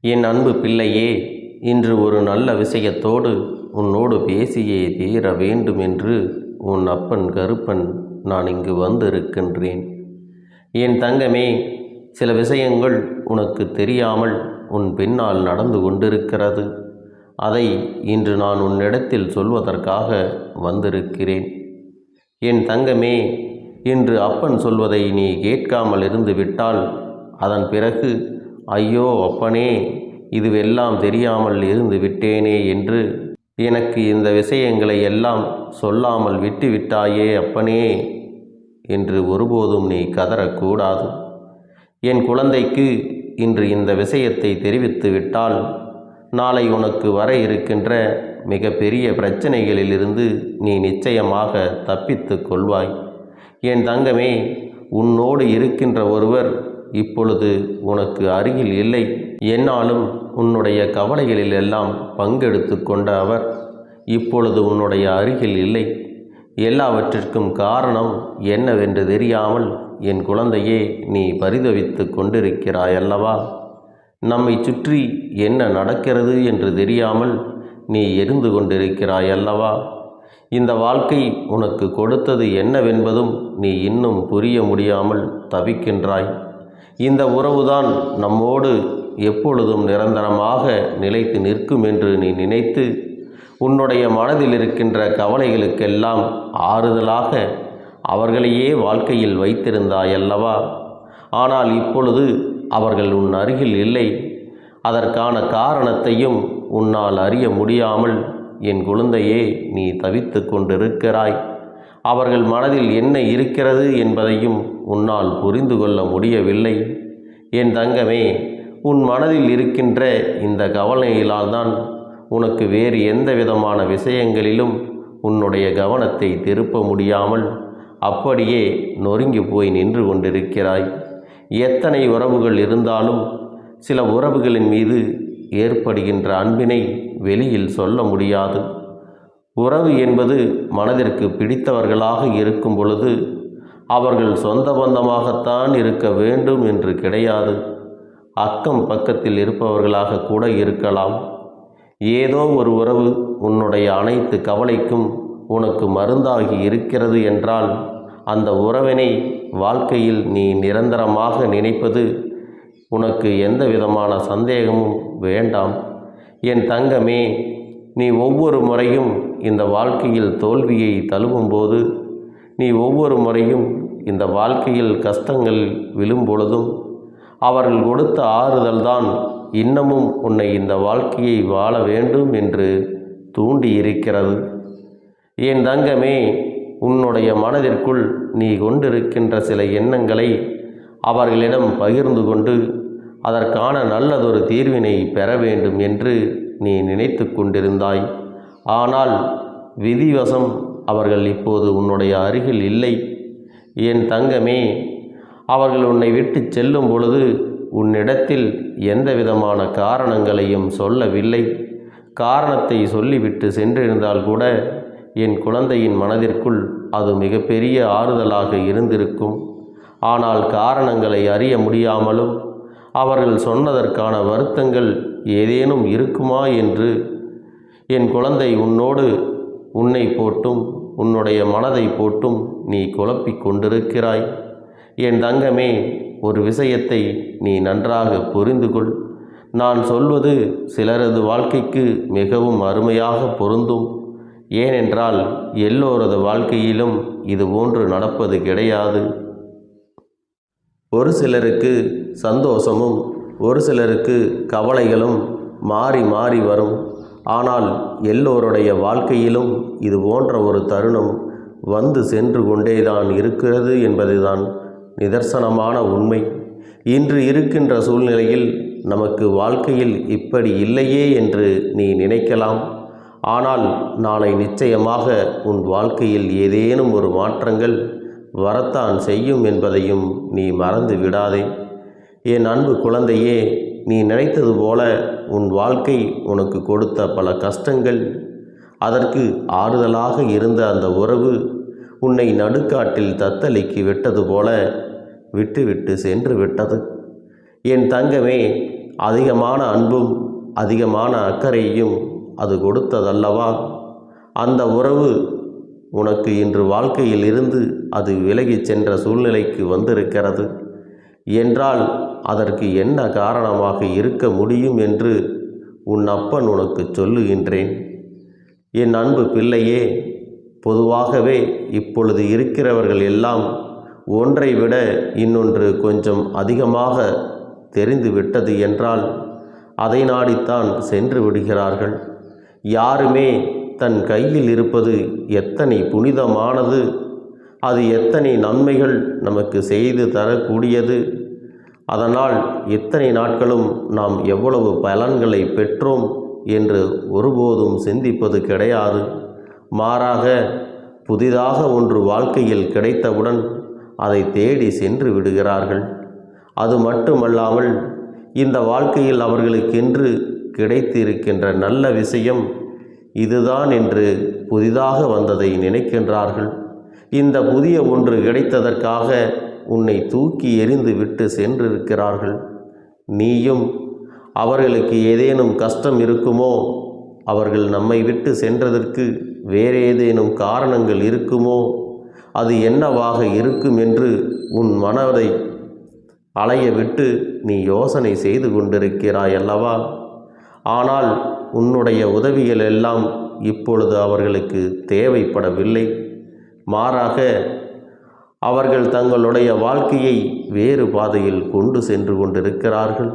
என் அன்பு பிள்ளையே இன்று ஒரு நல்ல விஷயத்தோடு உன்னோடு பேசியே தீர வேண்டும் என்று உன் அப்பன் கருப்பன் நான் இங்கு வந்திருக்கின்றேன். என் தங்கமே சில விஷயங்கள் உனக்கு தெரியாமல் உன் பின்னால் நடந்து கொண்டிருக்கிறது. அதை இன்று நான் உன்னிடத்தில் சொல்வதற்காக வந்திருக்கிறேன். என் தங்கமே இன்று அப்பன் சொல்வதை நீ கேட்காமல் இருந்து விட்டால் அதன் பிறகு ஐயோ அப்பனே இதுவெல்லாம் தெரியாமல் இருந்து விட்டேனே என்று எனக்கு இந்த விஷயங்களை எல்லாம் சொல்லாமல் விட்டு விட்டாயே அப்பனே என்று ஒருபோதும் நீ கதறக்கூடாது என் குழந்தைக்கு இன்று இந்த விஷயத்தை தெரிவித்து விட்டால் நாளை உனக்கு வர இருக்கின்ற மிக பெரிய பிரச்சனைகளிலிருந்து நீ நிச்சயமாக தப்பித்து கொள்வாய். என் தங்கமே உன்னோடு இருக்கின்ற ஒருவர் இப்பொழுது உனக்கு அருகில் இல்லை. என்னாலும் உன்னுடைய கவலைகளில் எல்லாம் பங்கெடுத்து கொண்ட அவர் இப்பொழுது உன்னுடைய அருகில் இல்லை. எல்லாவற்றிற்கும் காரணம் என்னவென்று தெரியாமல் என் குழந்தையே நீ பரிதவித்து கொண்டிருக்கிறாய் அல்லவா நம்மை சுற்றி என்ன நடக்கிறது என்று தெரியாமல் நீ எரிந்து கொண்டிருக்கிறாய் அல்லவா இந்த வாழ்க்கை உனக்கு கொடுத்தது என்னவென்பதும் நீ இன்னும் புரிய முடியாமல் தவிக்கின்றாய். இந்த உறவுதான் நம்மோடு எப்பொழுதும் நிரந்தரமாக நிலைத்து நிற்கும் என்று நீ நினைத்து உன்னுடைய மனதில் இருக்கின்ற கவலைகளுக்கெல்லாம் ஆறுதலாக அவர்களையே வாழ்க்கையில் வைத்திருந்தாயல்லவா? ஆனால் இப்பொழுது அவர்கள் உன் அருகில் இல்லை. அதற்கான காரணத்தையும் உன்னால் அறிய முடியாமல் என் குழந்தையே நீ தவித்து கொண்டிருக்கிறாய். அவர்கள் மனதில் என்ன இருக்கிறது என்பதையும் உன்னால் புரிந்து கொள்ள முடியவில்லை. என் தங்கமே உன் மனதில் இருக்கின்ற இந்த கவலையிலால் தான் உனக்கு வேறு எந்த விதமான விஷயங்களிலும் உன்னுடைய கவனத்தை திருப்ப முடியாமல் அப்படியே நொறுங்கி போய் நின்று கொண்டிருக்கிறாய். எத்தனை உறவுகள் இருந்தாலும் சில உறவுகளின் மீது ஏற்படுகின்ற அன்பினை வெளியில் சொல்ல முடியாது. உறவு என்பது மனதிற்கு பிடித்தவர்களாக இருக்கும் பொழுது அவர்கள் சொந்த பந்தமாகத்தான் இருக்க வேண்டும் என்று கிடையாது. அக்கம் பக்கத்தில் இருப்பவர்களாக கூட இருக்கலாம். ஏதோ ஒரு உறவு உன்னுடைய அனைத்து கவலைக்கும் உனக்கு மருந்தாகி இருக்கிறது என்றால் அந்த உறவினை வாழ்க்கையில் நீ நிரந்தரமாக நினைப்பது உனக்கு எந்த விதமான சந்தேகமும் வேண்டாம். என் தங்கமே நீ ஒவ்வொரு முறையும் இந்த வாழ்க்கையில் தோல்வியை தழுவும்போது நீ ஒவ்வொரு முறையும் இந்த வாழ்க்கையில் கஷ்டங்கள் விழும்பொழுதும் அவர்கள் கொடுத்த ஆறுதல்தான் இன்னமும் உன்னை இந்த வாழ்க்கையை வாழ வேண்டும் என்று தூண்டி இருக்கிறது என் தங்கமே உன்னுடைய மனதிற்குள் நீ கொண்டிருக்கின்ற சில எண்ணங்களை அவர்களிடம் பகிர்ந்து கொண்டு அதற்கான நல்லதொரு தீர்வினை பெற வேண்டும் என்று நீ நினைத்து கொண்டிருந்தாய். ஆனால் விதிவசம் அவர்கள் இப்போது உன்னுடைய அருகில் இல்லை. என் தங்கமே அவர்கள் உன்னை விட்டு செல்லும் பொழுது உன்னிடத்தில் எந்த விதமான காரணங்களையும் சொல்லவில்லை. காரணத்தை சொல்லிவிட்டு சென்றிருந்தால் கூட என் குழந்தையின் மனதிற்குள் அது மிகப்பெரிய ஆறுதலாக இருந்திருக்கும். ஆனால் காரணங்களை அறிய முடியாமலும் அவர்கள் சொன்னதற்கான வருத்தங்கள் ஏதேனும் இருக்குமா என்று என் குழந்தை உன்னோடு உன்னை போட்டும் உன்னுடைய மனதை போட்டும் நீ குழப்பிக் கொண்டிருக்கிறாய். என் தங்கமே ஒரு விஷயத்தை நீ நன்றாக புரிந்து கொள். நான் சொல்வது சிலரது வாழ்க்கைக்கு மிகவும் அருமையாக பொருந்தும். ஏனென்றால் எல்லோரது வாழ்க்கையிலும் இது போன்று நடப்பது கிடையாது. ஒரு சிலருக்கு சந்தோஷமும் ஒரு சிலருக்கு கவலைகளும் மாறி மாறி வரும். ஆனால் எல்லோருடைய வாழ்க்கையிலும் இது போன்ற ஒரு தருணம் வந்து சென்று கொண்டேதான் இருக்கிறது என்பதுதான் நிதர்சனமான உண்மை. இன்று இருக்கின்ற சூழ்நிலையில் நமக்கு வாழ்க்கையில் இப்படி இல்லையே என்று நீ நினைக்கலாம். ஆனால் நாளை நிச்சயமாக உன் வாழ்க்கையில் ஏதேனும் ஒரு மாற்றங்கள் வரத்தான் செய்யும் என்பதையும் நீ மறந்து விடாதே. என் அன்பு குழந்தையே நீ நினைத்தது போல உன் வாழ்க்கை உனக்கு கொடுத்த பல கஷ்டங்கள் அதற்கு ஆறுதலாக இருந்த அந்த உறவு உன்னை நடுக்காட்டில் தத்தளிக்கு விட்டது போல விட்டுவிட்டு சென்று விட்டது. என் தங்கமே அதிகமான அன்பும் அதிகமான அக்கறையும் அது கொடுத்ததல்லவா? அந்த உறவு உனக்கு இன்று வாழ்க்கையில் இருந்து அது விலகிச் சென்ற சூழ்நிலைக்கு வந்திருக்கிறது. என்றால் அதற்கு என்ன காரணமாக இருக்க முடியும் என்று உன் அப்பன் உனக்கு சொல்லுகின்றேன். என் அன்பு பிள்ளையே பொதுவாகவே இப்பொழுது இருக்கிறவர்கள் எல்லாம் ஒன்றை விட இன்னொன்று கொஞ்சம் அதிகமாக தெரிந்து விட்டது என்றால் அதை நாடித்தான் சென்று விடுகிறார்கள். யாருமே தன் கையில் இருப்பது எத்தனை புனிதமானது அது எத்தனை நன்மைகள் நமக்கு செய்து தரக்கூடியது அதனால் இத்தனை நாட்களும் நாம் எவ்வளவு பலன்களை பெற்றோம் என்று ஒருபோதும் சிந்திப்பது கிடையாது. மாறாக புதிதாக ஒன்று வாழ்க்கையில் கிடைத்தவுடன் அதை தேடி சென்று விடுகிறார்கள். அது மட்டுமல்லாமல் இந்த வாழ்க்கையில் அவர்களுக்கென்று கிடைத்திருக்கின்ற நல்ல விஷயம் இதுதான் என்று புதிதாக வந்ததை நினைக்கின்றார்கள். இந்த புதிய ஒன்று கிடைத்ததற்காக உன்னை தூக்கி எறிந்து விட்டு சென்றிருக்கிறார்கள். நீயும் அவர்களுக்கு ஏதேனும் கஷ்டம் இருக்குமோ அவர்கள் நம்மை விட்டு சென்றதற்கு வேறு ஏதேனும் காரணங்கள் இருக்குமோ அது என்னவாக இருக்கும் என்று உன் மனதை அலைய விட்டு நீ யோசனை செய்து கொண்டிருக்கிறாய் அல்லவா? ஆனால் உன்னுடைய உதவிகள் எல்லாம் இப்பொழுது அவர்களுக்கு தேவைப்படவில்லை. மாறாக அவர்கள் தங்களுடைய வாழ்க்கையை வேறு பாதையில் கொண்டு சென்று கொண்டிருக்கிறார்கள்.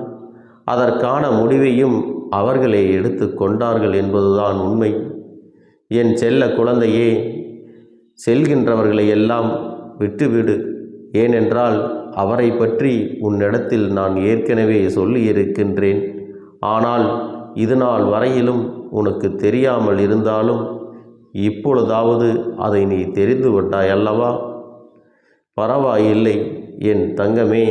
அதற்கான முடிவையும் அவர்களே எடுத்து கொண்டார்கள் என்பதுதான் உண்மை. என் செல்ல குழந்தையே செல்கின்றவர்களை எல்லாம் விட்டுவிடு. ஏனென்றால் அவரை பற்றி உன்னிடத்தில் நான் ஏற்கனவே சொல்லியிருக்கின்றேன். ஆனால் இது நாள் வரையிலும் உனக்கு தெரியாமல் இருந்தாலும் இப்பொழுதாவது அதை நீ தெரிந்து கொண்டாய் அல்லவா பரவாயில்லை என் தங்கமே.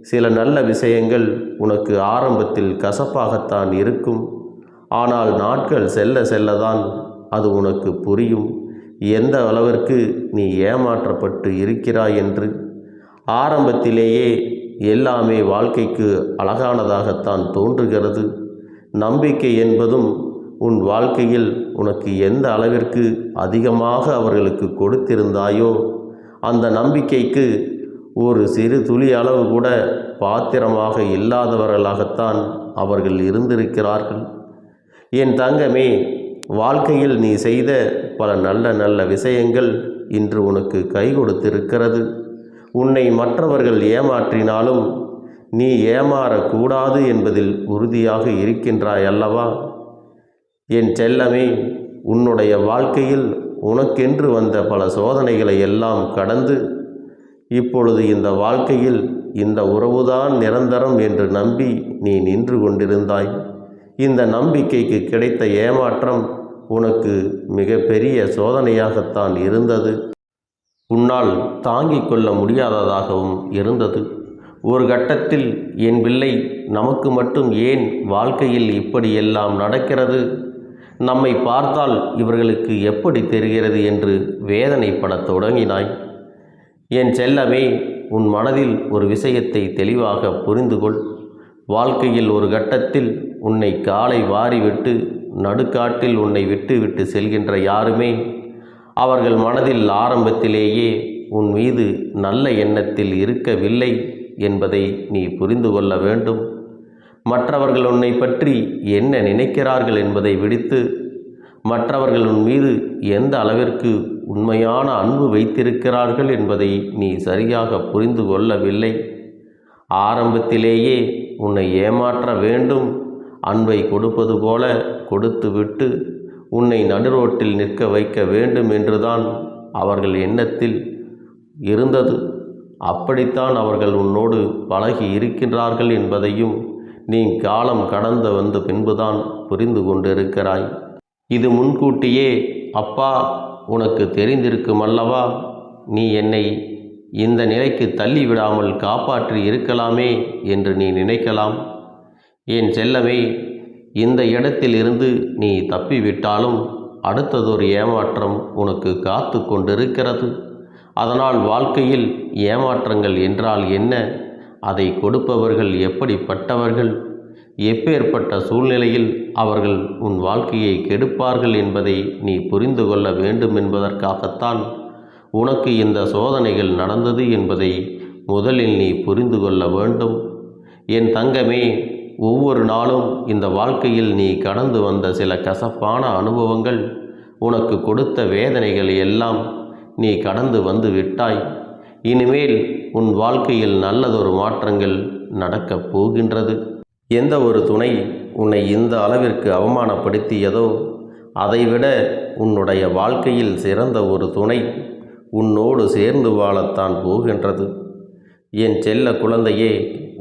சில நல்ல விஷயங்கள் உனக்கு ஆரம்பத்தில் கசப்பாகத்தான் இருக்கும். ஆனால் நாட்கள் செல்ல செல்லதான் அது உனக்கு புரியும். எந்த அளவிற்கு நீ ஏமாற்றப்பட்டு இருக்கிறாய் என்று. ஆரம்பத்திலேயே எல்லாமே வாழ்க்கைக்கு அழகானதாகத்தான் தோன்றுகிறது. நம்பிக்கை என்பதும் உன் வாழ்க்கையில் உனக்கு எந்த அளவிற்கு அதிகமாக அவர்களுக்கு கொடுத்திருந்தாயோ அந்த நம்பிக்கைக்கு ஒரு சிறு துளி அளவு கூட பாத்திரமாக இல்லாதவர்களாகத்தான் அவர்கள் இருந்திருக்கிறார்கள். என் தங்கமே வாழ்க்கையில் நீ செய்த பல நல்ல நல்ல விஷயங்கள் இன்று உனக்கு கை கொடுத்திருக்கிறது. உன்னை மற்றவர்கள் ஏமாற்றினாலும் நீ ஏமாறக்கூடாது என்பதில் உறுதியாக இருக்கின்றாய் அல்லவா? என் செல்லமே உன்னுடைய வாழ்க்கையில் உனக்கென்று வந்த பல சோதனைகளை எல்லாம் கடந்து இப்பொழுது இந்த வாழ்க்கையில் இந்த உறவுதான் நிரந்தரம் என்று நம்பி நீ நின்று கொண்டிருந்தாய். இந்த நம்பிக்கைக்கு கிடைத்த ஏமாற்றம் உனக்கு மிக பெரிய சோதனையாகத்தான் இருந்தது. உன்னால் தாங்கிக் கொள்ள முடியாததாகவும் இருந்தது. ஒரு கட்டத்தில் என் பிள்ளை நமக்கு மட்டும் ஏன் வாழ்க்கையில் இப்படியெல்லாம் நடக்கிறது? நம்மை பார்த்தால் இவர்களுக்கு எப்படி தெரிகிறது என்று வேதனைப்படத் தொடங்கினாய். என் செல்லமே உன் மனதில் ஒரு விஷயத்தை தெளிவாக புரிந்து கொள் வாழ்க்கையில் ஒரு கட்டத்தில் உன்னை காலை வாரிவிட்டு நடுக்காட்டில் உன்னை விட்டு விட்டு செல்கின்ற யாருமே அவர்கள் மனதில் ஆரம்பத்திலேயே உன் மீது நல்ல எண்ணத்தில் இருக்கவில்லை என்பதை நீ புரிந்து கொள்ள வேண்டும். மற்றவர்கள் உன்னை பற்றி என்ன நினைக்கிறார்கள் என்பதை விடுத்து மற்றவர்கள் உன் மீது எந்த அளவிற்கு உண்மையான அன்பு வைத்திருக்கிறார்கள் என்பதை நீ சரியாக புரிந்து கொள்ளவில்லை. ஆரம்பத்திலேயே உன்னை ஏமாற்ற வேண்டும். அன்பை கொடுப்பது போல கொடுத்துவிட்டு உன்னை நடுரோட்டில் நிற்க வைக்க வேண்டும் என்றுதான் அவர்கள் எண்ணத்தில் இருந்தது. அப்படித்தான் அவர்கள் உன்னோடு பழகி இருக்கின்றார்கள் என்பதையும் நீ காலம் கடந்து வந்த பின்புதான் புரிந்து கொண்டிருக்கிறாய். இது முன்கூட்டியே அப்பா உனக்கு தெரிந்திருக்கும் அல்லவா? நீ என்னை இந்த நிலைக்கு தள்ளி விடாமல் காப்பாற்றி இருக்கலாமே என்று நீ நினைக்கலாம். என் செல்லமே இந்த இடத்திலிருந்து நீ தப்பிவிட்டாலும் அடுத்ததொரு ஏமாற்றம் உனக்கு காத்து கொண்டிருக்கிறது. அதனால் வாழ்க்கையில் ஏமாற்றங்கள் என்றால் என்ன? அதை கொடுப்பவர்கள் எப்படிப்பட்டவர்கள்? எப்பேற்பட்ட சூழ்நிலையில் அவர்கள் உன் வாழ்க்கையை கெடுப்பார்கள் என்பதை நீ புரிந்து கொள்ள வேண்டும் என்பதற்காகத்தான் உனக்கு இந்த சோதனைகள் நடந்தது என்பதை முதலில் நீ புரிந்து கொள்ள வேண்டும். என் தங்கமே ஒவ்வொரு நாளும் இந்த வாழ்க்கையில் நீ கடந்து வந்த சில கசப்பான அனுபவங்கள் உனக்கு கொடுத்த வேதனைகள் எல்லாம் நீ கடந்து வந்து விட்டாய். இனிமேல் உன் வாழ்க்கையில் நல்லதொரு மாற்றங்கள் நடக்கப் போகின்றது. எந்த ஒரு துணை உன்னை இந்த அளவிற்கு அவமானப்படுத்தியதோ அதைவிட உன்னுடைய வாழ்க்கையில் சிறந்த ஒரு துணை உன்னோடு சேர்ந்து வாழத்தான் போகின்றது. என் செல்ல குழந்தையே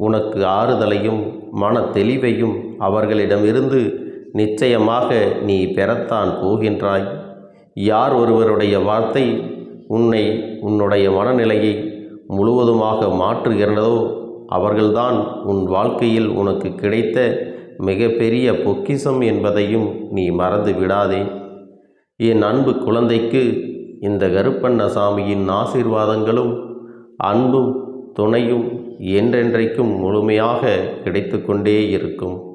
உனக்கு ஆறுதலையும் மன தெளிவையும் அவர்களிடமிருந்து நிச்சயமாக நீ பெறத்தான் போகின்றாய். யார் ஒருவருடைய வார்த்தை உன்னை உன்னுடைய மனநிலையை முழுவதுமாக மாற்றுகிறதோ அவர்கள்தான் உன் வாழ்க்கையில் உனக்கு கிடைத்த மிகப்பெரிய பொக்கிஷம் என்பதையும் நீ மறந்து விடாதே என் அன்பு குழந்தைக்கு இந்த கருப்பண்ணசாமியின் ஆசீர்வாதங்களும் அன்பும் துணையும் என்றென்றைக்கும் முழுமையாக கிடைத்து கொண்டே இருக்கும்.